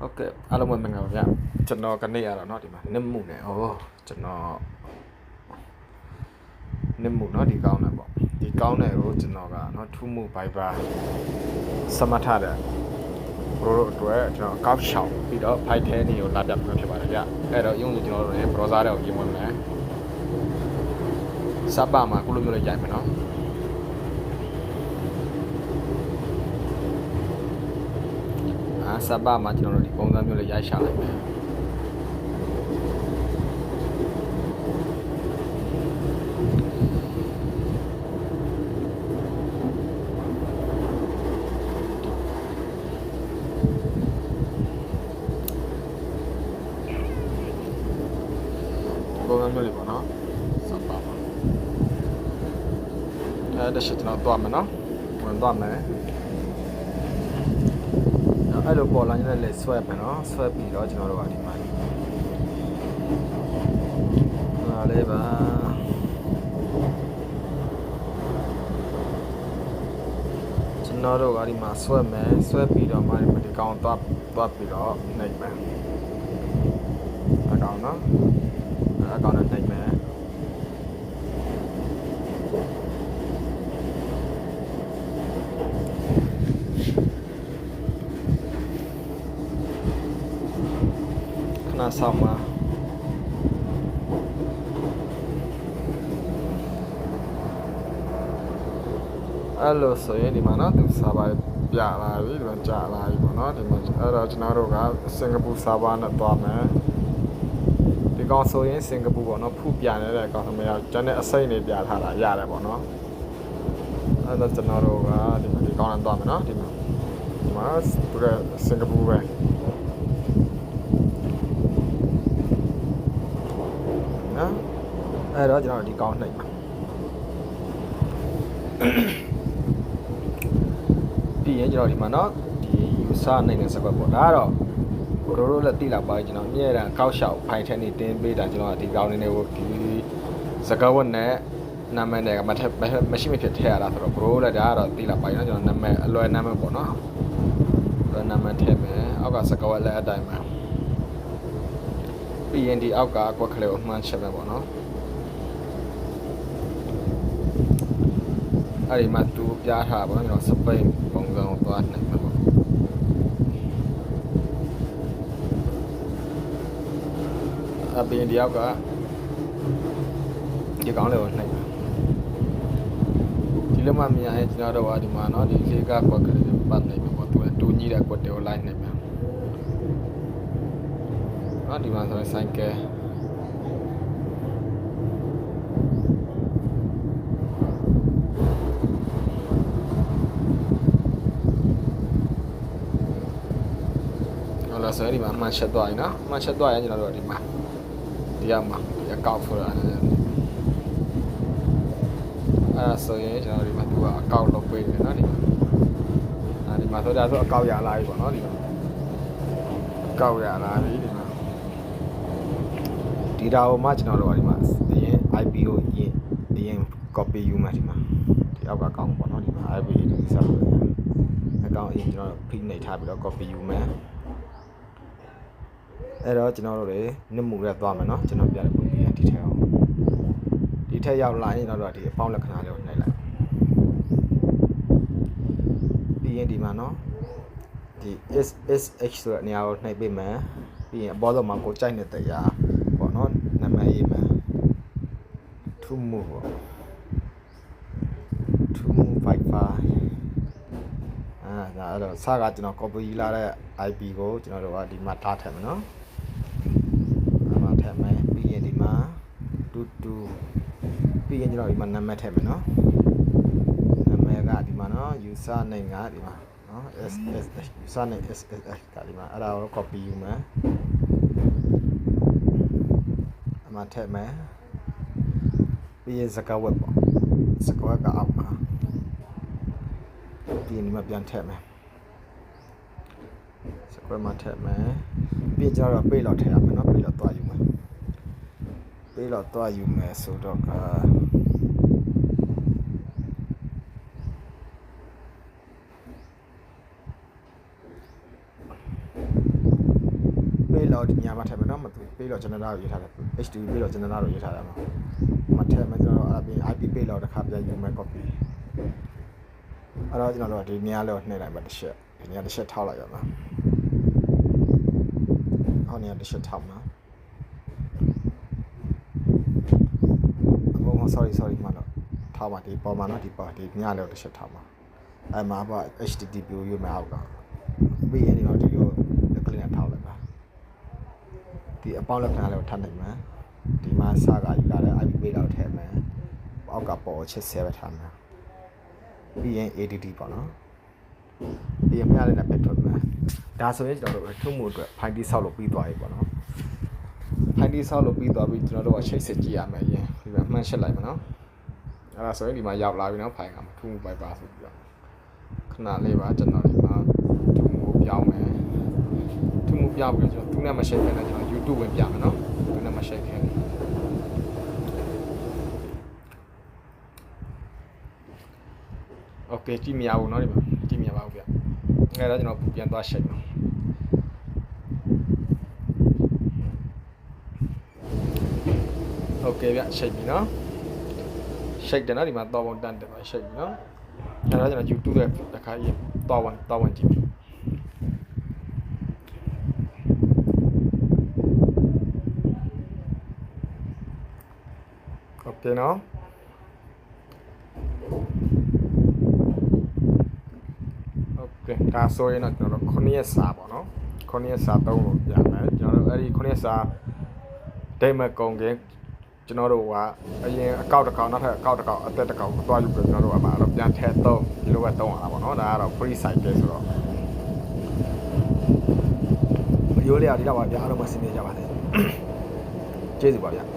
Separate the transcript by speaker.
Speaker 1: ဟုတ်ကဲ့အားလုံးပဲမင်္ဂလာပါဗျကျွန်တော်ကနေရတော့เนาะဒီမှာနစ်မှုနဲ့ဩကျွန်တော်နစ်မှုเนาะဒီကောင်းတယ်ပေါ့ဒီကောင်းတယ်ကိုကျွန်တော်ကเนาะထူးမှု Viber စမတ်ထားတယ်ဘရိုတို့အတွက်ကျွန်တော်ကောက်ရှောင်းပြီးတော့ fight ထဲနေကိုလာပြပြဖြစ်ပါတယ်ဗျအဲ့တော့ရုံးလို့ကျွန်တော်တို့လည်း browser တွေကိုပြင်ဝင်မယ်စပ်ပါမှာခုလိုမျိုးလေးရိုက်မယ်เนาะ အာစပ်ပါမှာကျွန်တော်တို့ဒီပုံစံမျိုးလေးရိုက်ရှာလိုက်မယ်ပုံစံမျိုးလေးပေါ့နော်စပ်ပါမှာအဲ့ဒါရှိကျွန်တော်သွားမယ်နော်ဝင်သွားမယ် အဲ့လိုပေါ်လာရင်လည်းဆွဲမယ်နော်ဆွဲပြီးတော့ကျွန်တော်တို့ကဒီမှာဟာလေးပါကျွန်တော်တို့ကဒီမှာဆွဲမယ်ဆွဲပြီးတော့မှဒီကောင်သွားသွားပြီးတော့နှိပ်မယ်အကောင်နော်အကောင်နဲ့နှိပ်မယ် ခဏ ဆောင်ပါအဲ့လိုဆိုရင်ဒီမှာနော်သူစာပါပြလာပြီဒီမှာကြာလာပြီပေါ့နော်ဒီမှာအဲ့တော့ကျွန်တော်တို့ကစင်ကာပူစာပါနဲ့သွားမယ်ဒီကောင်ဆိုရင်စင်ကာပူပေါ့နော်ဖူပြနေတဲ့ကောင်သမီးကကျန်တဲ့အစိမ့်တွေပြထားတာရတယ်ပေါ့နော်အဲ့တော့ကျွန်တော်တို့ကဒီမှာဒီကောင်နဲ့သွားမယ်နော်ဒီမှာဒီမှာသူကစင်ကာပူပဲ နော် အဲ့တော့ကျွန်တော်ဒီကောင်းနှိပ်ပါပြီးရင်ကျွန်တော်ဒီမှာနော်ဒီ user နိုင်တဲ့စကွက်ပေါ့ဒါကတော့ဘရိုရိုလည်းတိလာပါကျွန်တော်အမြဲတမ်းကောက်လျှောက်ဖိုင်ထဲနေတင်းပေးတာကျွန်တော်ဒီကောင်းနေနေကိုဒီစကွက်ဝတ်နဲ့နာမည်နဲ့မထက်မရှိမဖြစ်ထည့်ရတာဆိုတော့ဘရိုလည်းဒါကတော့တိလာပါကျွန်တော်နာမည်အလွယ်နာမည်ပေါ့နော်အလွယ်နာမည်ထည့်မယ်အောက်ကစကွက်ဝတ်လည်းအတိုင်းပဲပြီးရင်ဒီအောက်ကကွက်ကလေးကိုမှန်းချက်မယ်ပေါ့နော် အဲ့ဒီမှာတူပြားထားပါတော့ကျွန်တော်စပိန်ပုံစံကိုသွားနိုင်မှာပေါ့အပြင်ဒီအောက်ကဒီကောင်းလေးကိုနှိပ်ပါဒီလိုမှမြင်ရင်ကျွန်တော်တို့ကဒီမှာเนาะဒီလေးကကွက်ကလေးကိုပတ်နိုင်မှာပေါ့သူကတူညီတဲ့ကွက်တွေကိုလိုက်နိုင်မှာ နော်ဒီမှာဆိုရင်ဆိုင်ကယ် လားဆိုရင်ဒီမှာအမှန်ချက်သွားရင်နော်အမှန်ချက်သွားရင်ကျွန်တော်တို့ကဒီမှာဒီကမှာဒီအကောက်ဆိုတာအဲ့ဒါဆိုရင်ကျွန်တော်ဒီမှာသူကအကောက်လုပ်ပေးတယ်နော်ဒီမှာအဲ့ဒီမှာဆိုဒါဆိုအကောက်ရလာပြီပေါ့နော်ဒီမှာအကောက်ရလာပြီဒီမှာဒီဒါကိုမှကျွန်တော်တို့ကဒီမှာအရင် IP ကိုအရင်အရင် copy ယူမှဒီမှာဒီအောက်ကအကောင့်ပေါ့နော်ဒီမှာ IP ဒီစပ်အကောင့်အရင်ကျွန်တော်တို့ print နေထားပြီးတော့ copy ယူမယ် အဲ့တော့ကျွန်တော်တို့တွေနှစ်မှုရက်သွားမယ်နော်ကျွန်တော်ပြတဲ့ပုံပြရဒီထက်အောင်ဒီထက်ရောက်လာရင်ကျွန်တော်တို့ကဒီအပေါင်းလက္ခဏာလေးကိုနှိပ်လိုက်ပြီးရင်ဒီမှာနော်ဒီ SSH ဆိုတဲ့နေရာကိုနှိပ်ပေးမယ်ပြီးရင်အပေါ်ဆုံးမှာကိုကြိုက်တဲ့တရားပေါ့နော်နာမည်ရေးမယ်ထူးမှုပေါ့ထူးမှု Wi-Fi အာဒါအဲ့တော့စကကျွန်တော် copy လာတဲ့ IP ကိုကျွန်တော်တို့ကဒီမှာထားထည့်မယ်နော် 22ပြီးရင်ကျွန်တော်ဒီမှာနာမည်ထည့်မယ်နော်နာမည်ကဒီမှာနော် user name ကဒီမှာနော် ss user name ss ကဒီမှာအဲ့ဒါကို copy ယူမယ်အမှထည့်မယ်ပြီးရင်စကားဝက်ပေါ့စကားဝက်ကအောက်မှာပြီးရင်ဒီမှာပြန်ထည့်မယ်စကားဝက်မှာထည့်မယ်ပြီးရင်ကျွန်တော်တို့ page လောက်ထည့်ရမယ်နော် page လောက်သွားယူ လောက်သွားယူမယ်ဆိုတော့က payload ဒီညမှာထည့်မယ်နော်မသူ payload generator ကိုရေးထားတယ် HTTP payload generator ကိုရေးထားတယ်မှာမထည့်မယ်ကျွန်တော်တို့အဲ့ဒါပြီး IP payload တစ်ခါပြန်ယူမယ် copy အဲ့တော့ကျွန်တော်တို့ဒီနေရာလေးကိုနှိပ်လိုက်ပါတစ်ချက်ဒီနေရာတစ်ချက်ထောက်လိုက်ရမှာဟောနေရာတစ်ချက်ထောက်မှာအမေ sorry sorry မတော့ထောက်ပါဒီပေါ်မှာနော်ဒီပေါ်ဒီညလေးကိုတစ်ချက်ထောက်မှာအဲ့မှာပါ HTTP ကိုယူမယ်အောက်ကပြီးရင်ဒီတော့ဒီကိုကလစ်နဲ့ထောက်လိုက်ပါဒီအပေါင်းလက္ခဏာလေးကိုထပ်နိုင်မှာဒီမှာစကားယူလာတဲ့ IP payload ထည့်မယ်အောက်ကပေါ်ချစ်ဆဲပဲထားမှာပြီးရင် ADD ပေါ့နော်ပြီးရင်မျှတဲ့နဲ့ပဲထွက်မှာဒါဆိုရင်ကျွန်တော်တို့ထုံးမှုအတွက်ဖိုင်တီဆောက်လို့ပြီးသွားပြီပေါ့နော်ဖိုင်တီဆောက်လို့ပြီးသွားပြီကျွန်တော်တို့ကချိတ်ဆက်ကြည့်ရမယ်အရင် ဒီမှာမှန်ရှက်လိုက်မယ်နော်အဲ့ဒါဆိုရင်ဒီမှာရောက်လာပြီနော်ဖိုင်ကထုံးမှုပိုက်ပါဆိုပြီးတော့ခဏလေးပါကျွန်တော်ဒီမှာထုံးမှုပြောင်းမယ်ထုံးမှုပြောင်းပြီးကျွန်တော်သူနဲ့မရှိတ်ခဲ့တဲ့ကျွန်တော် YouTube ဝင်ပြမယ်နော်သူနဲ့မရှိတ်ခဲ့ โอเคကြည့်မရဘူးเนาะဒီမှာကြည့်မရပါဘူးဗျအဲ့တော့ကျွန်တော်ပြန်သွားရှိတ်ပါ ဟုတ်ကဲ့ဗျရှိတ်ပြီနော်ရှိတ်တယ်နော်ဒီမှာတော်ပုံတန်တယ်ပါရှိတ်ပြီနော်အဲ့ဒါကျွန်တော် YouTube ရဲ့တစ်ခါရေးတော်ဝင်တော်ဝင်ကြည့်ဟုတ်ကဲ့နော်ဟုတ်ကဲ့ဒါဆိုရင်တော့ကျွန်တော်9ရက်စာပေါ့နော်9ရက်စာ3လို့ပြမယ်ကျွန်တော်အဲ့ဒီ9ရက်စာဒိမကုံကင်း ကျွန်တော်တို့ကအရင်အကောက်တစ်ကောင်နောက်ထပ်အကောက်တစ်ကောင်အသက်တစ်ကောင်ကိုသွားယူပြီးကျွန်တော်တို့အမှအဲ့တော့ပြန်ထည့်သုံးဒီလိုပဲသုံးရတာပေါ့နော်ဒါကတော့ free cycle ဆိုတော့ရိုးလေးအဒီတော့ပါဗျာအားလုံးမစင်နေကြပါစေကျေးဇူးပါဗျာ